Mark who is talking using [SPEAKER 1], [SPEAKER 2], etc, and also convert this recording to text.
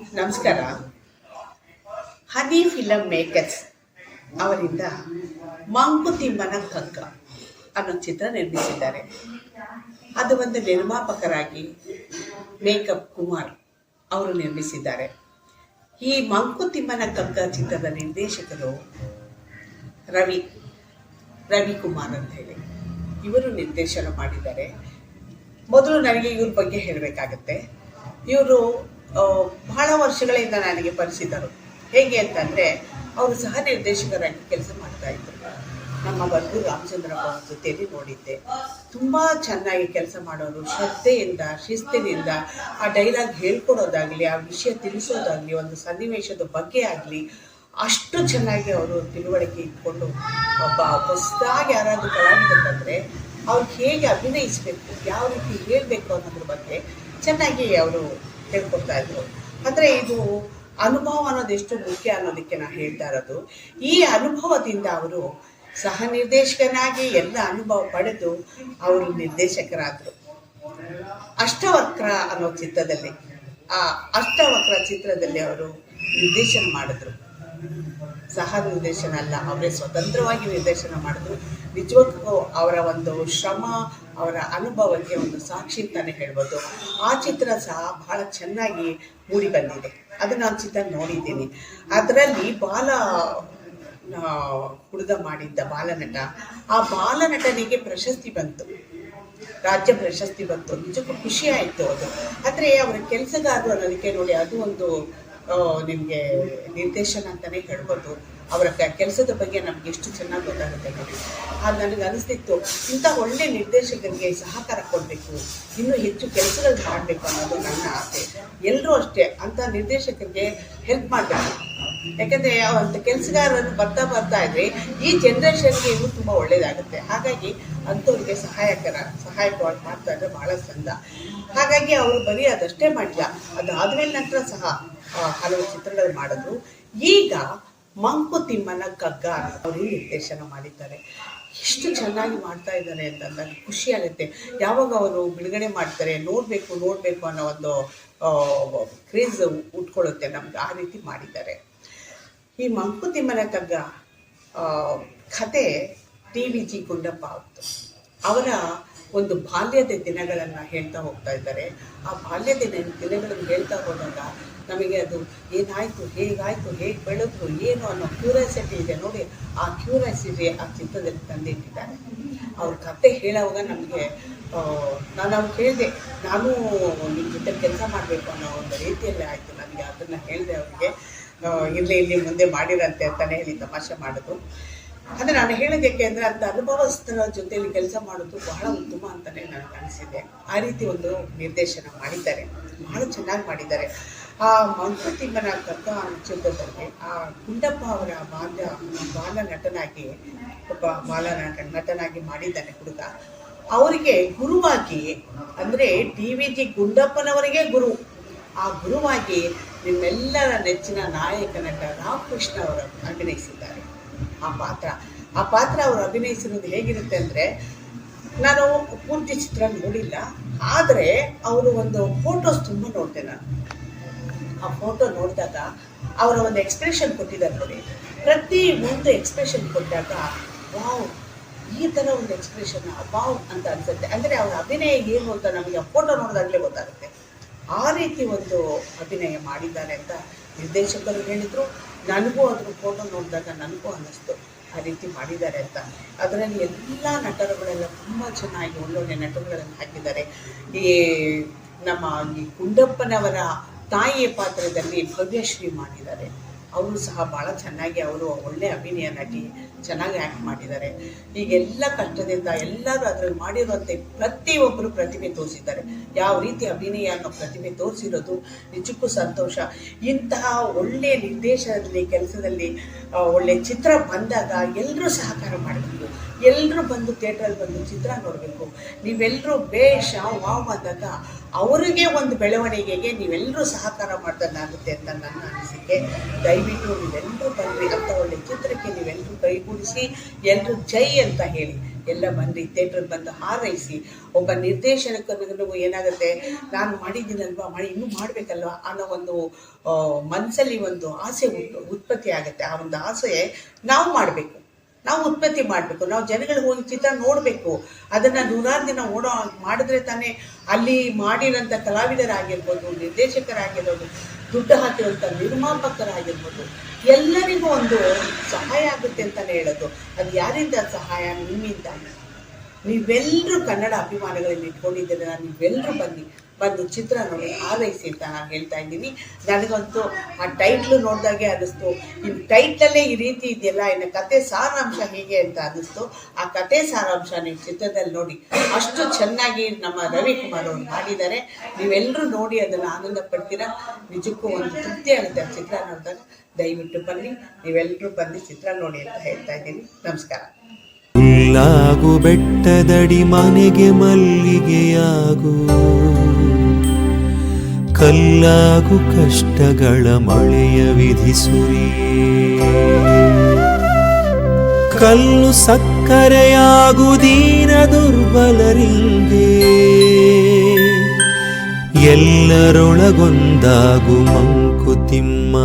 [SPEAKER 1] ನಮಸ್ಕಾರ. ಹನಿ film makers ಅವರಿಂದ ಮಂಕುತಿಮ್ಮನ ಹಕ್ಕ ಅನ್ನೋ ಚಿತ್ರ ನಿರ್ಮಿಸಿದ್ದಾರೆ. ಅದು ಒಂದು ನಿರ್ಮಾಪಕರಾಗಿ ಮೇಕಪ್ ಕುಮಾರ್ ಅವರು ನಿರ್ಮಿಸಿದ್ದಾರೆ. ಈ ಮಂಕುತಿಮ್ಮನ ಕಗ್ಗ ಚಿತ್ರದ ನಿರ್ದೇಶಕರು ರವಿ ರವಿಕುಮಾರ್ ಅಂತ ಹೇಳಿ. ಇವರು ನಿರ್ದೇಶನ ಮಾಡಿದ್ದಾರೆ. ಮೊದಲು ನನಗೆ ಇವ್ರ ಬಗ್ಗೆ ಹೇಳಬೇಕಾಗತ್ತೆ. ಇವರು ಬಹಳ ವರ್ಷಗಳಿಂದ ನನಗೆ ಪರಿಚಿತರು. ಹೇಗೆ ಅಂತಂದರೆ, ಅವರು ಸಹ ನಿರ್ದೇಶಕರಾಗಿ ಕೆಲಸ ಮಾಡ್ತಾ ಇದ್ರು. ನಮ್ಮ ಬಂಧು ರಾಮಚಂದ್ರ ಅವರ ಜೊತೆಯಲ್ಲಿ ನೋಡಿದ್ದೆ. ತುಂಬ ಚೆನ್ನಾಗಿ ಕೆಲಸ ಮಾಡೋರು. ಶ್ರದ್ಧೆಯಿಂದ, ಶಿಸ್ತಿನಿಂದ ಆ ಡೈಲಾಗ್ ಹೇಳ್ಕೊಡೋದಾಗಲಿ, ಆ ವಿಷಯ ತಿಳಿಸೋದಾಗಲಿ, ಒಂದು ಸನ್ನಿವೇಶದ ಬಗ್ಗೆ ಆಗಲಿ, ಅಷ್ಟು ಚೆನ್ನಾಗಿ ಅವರು ತಿಳುವಳಿಕೆ ಇಟ್ಕೊಂಡು ಒಬ್ಬ ಹೊಸದಾಗಿ ಯಾರಾದರೂ ಕಲಾವಿದರು ಬಂದರೆ ಅವ್ರಿಗೆ ಹೇಗೆ ಅಭಿನಯಿಸಬೇಕು, ಯಾವ ರೀತಿ ಹೇಳಬೇಕು ಅನ್ನೋದ್ರ ಬಗ್ಗೆ ಚೆನ್ನಾಗಿ ಅವರು ಹೇಳ್ಕೊಡ್ತಾ ಇದ್ರು ಅಂದರೆ ಇದು ಅನುಭವ ಅನ್ನೋದು ಎಷ್ಟು ಮುಖ್ಯ ಅನ್ನೋದಕ್ಕೆ ನಾನು ಹೇಳ್ತಾ ಇರೋದು. ಈ ಅನುಭವದಿಂದ ಅವರು ಸಹ ನಿರ್ದೇಶಕನಾಗಿ ಎಲ್ಲ ಅನುಭವ ಪಡೆದು ಅವರು ನಿರ್ದೇಶಕರಾದರು. ಅಷ್ಟವಕ್ರ ಅನ್ನೋ ಚಿತ್ರದಲ್ಲಿ, ಆ ಅಷ್ಟವಕ್ರ ಚಿತ್ರದಲ್ಲಿ ಅವರು ನಿರ್ದೇಶನ ಮಾಡಿದ್ರು. ಸಹ ನಿರ್ದೇಶನ ಅಲ್ಲ, ಅವರೇ ಸ್ವತಂತ್ರವಾಗಿ ನಿರ್ದೇಶನ ಮಾಡಿದ್ರು. ನಿಜವಾಗ್ಲೂ ಅವರ ಒಂದು ಶ್ರಮ ಅವರ ಅನುಭವಕ್ಕೆ ಒಂದು ಸಾಕ್ಷಿ ಅಂತಾನೆ ಹೇಳ್ಬೋದು. ಆ ಚಿತ್ರ ಸಹ ಬಹಳ ಚೆನ್ನಾಗಿ ಮೂಡಿ ಬಂದಿದೆ. ಅದು ನಾನು ಚಿತ್ರ ನೋಡಿದ್ದೀನಿ. ಅದರಲ್ಲಿ ಬಾಲ ಹುಡುಗ ಮಾಡಿದ್ದ ಬಾಲನಟ, ಆ ಬಾಲನಟನಿಗೆ ಪ್ರಶಸ್ತಿ ಬಂತು. ರಾಜ್ಯ ಪ್ರಶಸ್ತಿ ಬಂತು. ನಿಜಕ್ಕೂ ಖುಷಿ ಆಯಿತು ಅದು. ಆದರೆ ಅವರ ಕೆಲಸಗಾರರು ಅನ್ನೋದಕ್ಕೆ ನೋಡಿ ಅದು ಒಂದು ನಿಮಗೆ ನಿರ್ದೇಶನ ಅಂತಲೇ ಹೇಳ್ಬೋದು. ಅವರ ಕೆಲಸದ ಬಗ್ಗೆ ನಮ್ಗೆ ಎಷ್ಟು ಚೆನ್ನಾಗಿ ಗೊತ್ತಾಗುತ್ತೆ ನೋಡಿ ಆಗ ನನಗೆ ಅನಿಸ್ತಿತ್ತು, ಇಂಥ ಒಳ್ಳೆ ನಿರ್ದೇಶಕರಿಗೆ ಸಹಕಾರ ಕೊಡಬೇಕು, ಇನ್ನೂ ಹೆಚ್ಚು ಕೆಲಸಗಳು ಮಾಡಬೇಕು ಅನ್ನೋದು ನನ್ನ ಆಸೆ. ಎಲ್ಲರೂ ಅಷ್ಟೇ ಅಂಥ ನಿರ್ದೇಶಕರಿಗೆ ಹೆಲ್ಪ್ ಮಾಡಬೇಕು. ಯಾಕಂದರೆ ಅಂತ ಕೆಲಸಗಾರರು ಬರ್ತಾ ಬರ್ತಾ ಇದ್ರೆ ಈ ಜನ್ರೇಷನ್ಗೆ ಇವು ತುಂಬ ಒಳ್ಳೆಯದಾಗುತ್ತೆ ಹಾಗಾಗಿ ಅಂಥವ್ರಿಗೆ ಸಹಾಯಕರ ಸಹಾಯಕವಾಗಿ ಮಾಡ್ತಾ ಇದ್ರೆ ಭಾಳ ಚಂದ ಹಾಗಾಗಿ ಅವರು ಬರೀ ಅದಷ್ಟೇ ಮಾಡಿಲ್ಲ. ಅದಾದ್ಮೇಲೆ ನಂತರ ಸಹ ಹಲವು ಚಿತ್ರಗಳು ಮಾಡಿದ್ರು. ಈಗ ಮಂಕುತಿಮ್ಮನ ಕಗ್ಗ ಅವರು ನಿರ್ದೇಶನ ಮಾಡಿದ್ದಾರೆ. ಎಷ್ಟು ಚೆನ್ನಾಗಿ ಮಾಡ್ತಾ ಇದ್ದಾರೆ ಅಂತ ಖುಷಿ ಆಗುತ್ತೆ. ಯಾವಾಗ ಅವರು ಬಿಡುಗಡೆ ಮಾಡ್ತಾರೆ, ನೋಡಬೇಕು ನೋಡಬೇಕು ಅನ್ನೋ ಒಂದು ಕ್ರೇಜ್ ಉಟ್ಕೊಳ್ಳುತ್ತೆ ನಮ್ಗೆ. ಆ ರೀತಿ ಮಾಡಿದ್ದಾರೆ. ಈ ಮಂಕುತಿಮ್ಮನ ಕಗ್ಗ ಕತೆ ಟಿ ವಿ ಜಿ ಗುಂಡಪ್ಪ ಅವರು ಅವರ ಒಂದು ಬಾಲ್ಯದ ದಿನಗಳನ್ನು ಹೇಳ್ತಾ ಹೋಗ್ತಾ ಇದ್ದಾರೆ. ಆ ಬಾಲ್ಯದ ದಿನ- ದಿನಗಳನ್ನು ಹೇಳ್ತಾ ಹೋದಾಗ ನಮಗೆ ಅದು ಏನಾಯಿತು, ಹೇಗಾಯಿತು, ಹೇಗೆ ಬೆಳೆದ್ರು, ಏನು ಅನ್ನೋ ಕ್ಯೂರಿಯಾಸಿಟಿ ಇದೆ ನೋಡಿ. ಆ ಕ್ಯೂರಿಯಾಸಿಟಿ ಆ ಚಿತ್ರದಲ್ಲಿ ತಂದಿಟ್ಟಿದ್ದಾರೆ. ಅವ್ರ ಕತೆ ಹೇಳೋವಾಗ ನಮಗೆ ನಾನು ಅವ್ರು ಹೇಳಿದೆ, ನಾನು ನಿಮ್ಮ ಜೊತೆ ಕೆಲಸ ಮಾಡಬೇಕು ಅನ್ನೋ ಒಂದು ರೀತಿಯಲ್ಲಿ ಆಯಿತು ನನಗೆ ಅದನ್ನು ಹೇಳಿದೆ ಅವ್ರಿಗೆ. ಇಲ್ಲಿ ಇಲ್ಲಿ ಮುಂದೆ ಮಾಡಿರಂತೆ ಅಂತಲೇ ಹೇಳಿ ತಮಾಷೆ ಮಾಡೋದು. ಅಂದರೆ ನಾನು ಹೇಳೋದಕ್ಕೆ ಅಂದರೆ ಅಂತ ಅನುಭವಸ್ಥರ ಜೊತೆಯಲ್ಲಿ ಕೆಲಸ ಮಾಡೋದು ಬಹಳ ಉತ್ತಮ ಅಂತಲೇ ನನಗೆ ಅನಿಸಿದೆ. ಆ ರೀತಿ ಒಂದು ನಿರ್ದೇಶನ ಮಾಡಿದ್ದಾರೆ. ಬಹಳ ಚೆನ್ನಾಗಿ ಮಾಡಿದ್ದಾರೆ. ಆ ಮಂಕುತಿಮ್ಮನ ಕಗ್ಗ ಚಿತ್ರದಲ್ಲಿ ಆ ಗುಂಡಪ್ಪ ಅವರ ಬಾಲ್ಯ ಬಾಲ ನಟನಾಗಿ, ಒಬ್ಬ ಬಾಲ ನಟ, ನಟನಾಗಿ ಮಾಡಿದ್ದಾನೆ ಹುಡುಗ. ಅವರಿಗೆ ಗುರುವಾಗಿ, ಅಂದ್ರೆ ಟಿ ವಿ ಜಿ ಗುಂಡಪ್ಪನವರಿಗೆ ಗುರು. ಆ ಗುರುವಾಗಿ ನಿಮ್ಮೆಲ್ಲರ ನೆಚ್ಚಿನ ನಾಯಕ ನಟ ರಾಮಕೃಷ್ಣ ಅವರು ಅಭಿನಯಿಸಿದ್ದಾರೆ. ಆ ಪಾತ್ರ ಆ ಪಾತ್ರ ಅವರು ಅಭಿನಯಿಸಿರೋದು ಹೇಗಿರುತ್ತೆ ಅಂದ್ರೆ, ನಾನು ಪೂರ್ತಿ ಚಿತ್ರ ನೋಡಿಲ್ಲ, ಆದರೆ ಅವರು ಒಂದು ಫೋಟೋಸ್ ತುಂಬ ನೋಡಿದೆ ನಾನು. ಆ ಫೋಟೋ ನೋಡಿದಾಗ ಅವರ ಒಂದು ಎಕ್ಸ್ಪ್ರೆಷನ್ ಕೊಟ್ಟಿದ್ದಾರೆ ನೋಡಿ. ಪ್ರತಿ ಒಂದು ಎಕ್ಸ್ಪ್ರೆಷನ್ ಕೊಟ್ಟಾಗ, ವಾವ್, ಈ ಥರ ಒಂದು ಎಕ್ಸ್ಪ್ರೆಷನ್ ವಾವ್ ಅಂತ ಅನ್ಸುತ್ತೆ. ಅಂದರೆ ಅವರ ಅಭಿನಯ ಏನು ಅಂತ ನಮಗೆ ಆ ಫೋಟೋ ನೋಡಿದಾಗಲೇ ಗೊತ್ತಾಗುತ್ತೆ. ಆ ರೀತಿ ಒಂದು ಅಭಿನಯ ಮಾಡಿದ್ದಾರೆ ಅಂತ ನಿರ್ದೇಶಕರು ಹೇಳಿದರು. ನನಗೂ ಅದ್ರ ಫೋಟೋ ನೋಡಿದಾಗ ನನಗೂ ಅನ್ನಿಸ್ತು. ಆ ರೀತಿ ಮಾಡಿದ್ದಾರೆ ಅಂತ. ಅದರಲ್ಲಿ ಎಲ್ಲ ನಟರುಗಳೆಲ್ಲ ತುಂಬ ಚೆನ್ನಾಗಿ ಒಳ್ಳೊಳ್ಳೆ ನಟರುಗಳನ್ನು ಹಾಕಿದ್ದಾರೆ. ಈ ನಮ್ಮ ಈ ಗುಂಡಪ್ಪನವರ ತಾಯಿಯ ಪಾತ್ರದಲ್ಲಿ ಭವ್ಯಶ್ರೀ ಮಾಡಿದ್ದಾರೆ. ಅವರು ಸಹ ಭಾಳ ಚೆನ್ನಾಗಿ ಅವರು ಒಳ್ಳೆ ಅಭಿನಯ ನಟಿ ಚೆನ್ನಾಗಿ ಆ್ಯಕ್ಟ್ ಮಾಡಿದ್ದಾರೆ. ಈಗೆಲ್ಲ ಕಷ್ಟದಿಂದ ಎಲ್ಲರೂ ಅದರಲ್ಲಿ ಮಾಡಿರುವಂತೆ ಪ್ರತಿಯೊಬ್ಬರು ಪ್ರತಿಭೆ ತೋರಿಸಿದ್ದಾರೆ. ಯಾವ ರೀತಿ ಅಭಿನಯ ಅನ್ನೋ ಪ್ರತಿಭೆ ತೋರಿಸಿರೋದು ನಿಜಕ್ಕೂ ಸಂತೋಷ. ಇಂತಹ ಒಳ್ಳೆಯ ನಿರ್ದೇಶನದಲ್ಲಿ, ಕೆಲಸದಲ್ಲಿ ಒಳ್ಳೆ ಚಿತ್ರ ಬಂದಾಗ ಎಲ್ಲರೂ ಸಹಕಾರ ಮಾಡಬೇಕು. ಎಲ್ಲರೂ ಬಂದು ಥಿಯೇಟ್ರಲ್ಲಿ ಬಂದು ಚಿತ್ರ ನೋಡಬೇಕು. ನೀವೆಲ್ಲರೂ ಬೇಷ, ವಾವ್ ಅಂದಾಗ ಅವರಿಗೆ ಒಂದು ಬೆಳವಣಿಗೆಗೆ ನೀವೆಲ್ಲರೂ ಸಹಕಾರ ಮಾಡ್ದಂಗಾಗುತ್ತೆ ಅಂತ ನನ್ನ ಅನಿಸಿಕೆ. ದಯವಿಟ್ಟು ನೀವೆಲ್ಲರೂ ಬನ್ನಿ ಅಂತ ಒಳ್ಳೆ ಚಿತ್ರಕ್ಕೆ ನೀವೆಲ್ಲರೂ ಕೈಗೂಡಿಸಿ ಎಲ್ಲರೂ ಜೈ ಅಂತ ಹೇಳಿ. ಎಲ್ಲ ಬಂದು ಥಿಯೇಟ್ರಿಗೆ ಬಂದು ಹಾರೈಸಿ, ಒಬ್ಬ ನಿರ್ದೇಶನಕ್ಕೂ ಏನಾಗುತ್ತೆ? ನಾನು ಮಾಡಿದ್ದೀನಲ್ವಾ? ಮಾಡಿ, ಇನ್ನೂ ಮಾಡಬೇಕಲ್ವಾ? ಅನ್ನೋ ಒಂದು ಮನಸ್ಸಲ್ಲಿ ಒಂದು ಆಸೆ ಉತ್- ಉತ್ಪತ್ತಿ ಆಗುತ್ತೆ. ಆ ಒಂದು ಆಸೆ ನಾವು ಮಾಡಬೇಕು. ನಾವು ಉತ್ಪತ್ತಿ ಮಾಡಬೇಕು. ನಾವು ಜನಗಳಿಗೆ ಹೋಗಿ ಚಿತ್ರ ನೋಡಬೇಕು. ಅದನ್ನು ನೂರಾರು ದಿನ ಓಡೋ, ಮಾಡಿದ್ರೆ ತಾನೇ ಅಲ್ಲಿ ಮಾಡಿರೋಂಥ ಕಲಾವಿದರಾಗಿರ್ಬೋದು, ನಿರ್ದೇಶಕರಾಗಿರ್ಬೋದು, ದುಡ್ಡು ಹಾಕಿರುವಂಥ ನಿರ್ಮಾಪಕರಾಗಿರ್ಬೋದು, ಎಲ್ಲರಿಗೂ ಒಂದು ಸಹಾಯ ಆಗುತ್ತೆ ಅಂತಲೇ ಹೇಳೋದು. ಅದು ಯಾರಿಂದ ಸಹಾಯ? ನಿಮ್ಮಿಂದ ನೀವೆಲ್ಲರೂ ಕನ್ನಡ ಅಭಿಮಾನಗಳಲ್ಲಿ ಇಟ್ಕೊಂಡಿದ್ದೀರ? ನೀವೆಲ್ಲರೂ ಬನ್ನಿ. ಬಂದು ಚಿತ್ರ ನೋಡಿ ಆರೈಸಿ ಅಂತ ನಾನು ಹೇಳ್ತಾ ಇದ್ದೀನಿ. ನನಗಂತೂ ಆ ಟೈಟ್ಲು ನೋಡಿದಾಗೆ ಅನ್ನಿಸ್ತು. ಈ ಟೈಟ್ಲಲ್ಲೇ ಈ ರೀತಿ ಇದೆಯಲ್ಲ, ಇನ್ನು ಕತೆ ಸಾರಾಂಶ ಹೇಗೆ ಅಂತ ಅನ್ನಿಸ್ತು. ಆ ಕತೆ ಸಾರಾಂಶ ನೀವು ಚಿತ್ರದಲ್ಲಿ ನೋಡಿ, ಅಷ್ಟು ಚೆನ್ನಾಗಿ ನಮ್ಮ ರವಿಕುಮಾರ್ ಅವರು ಮಾಡಿದ್ದಾರೆ. ನೀವೆಲ್ಲರೂ ನೋಡಿ ಅದನ್ನು ಆನಂದ ಪಡ್ತೀರಾ ನಿಜಕ್ಕೂ ಒಂದು ತೃಪ್ತಿ ಆಗುತ್ತೆ ಚಿತ್ರ ನೋಡಿದಾಗ ದಯವಿಟ್ಟು ಬನ್ನಿ ನೀವೆಲ್ಲರೂ ಬಂದು ಚಿತ್ರ ನೋಡಿ ಅಂತ ಹೇಳ್ತಾ ಇದ್ದೀನಿ. ನಮಸ್ಕಾರ.
[SPEAKER 2] ಹುಲ್ಲಾಗು ಬೆಟ್ಟದಡಿ ಮನೆಗೆ ಮಲ್ಲಿಗೆಯಾಗು. ಕಲ್ಲಾಗು ಕಷ್ಟಗಳ ಮಳೆಯ ವಿಧಿಸುರಿಯೇ ಕಲ್ಲು ಸಕ್ಕರೆಯಾಗು ದೀನ ದುರ್ಬಲರಿಂಗೆ ಎಲ್ಲರೊಳಗೊಂದಾಗು ಮಂಕುತಿಮ್ಮ.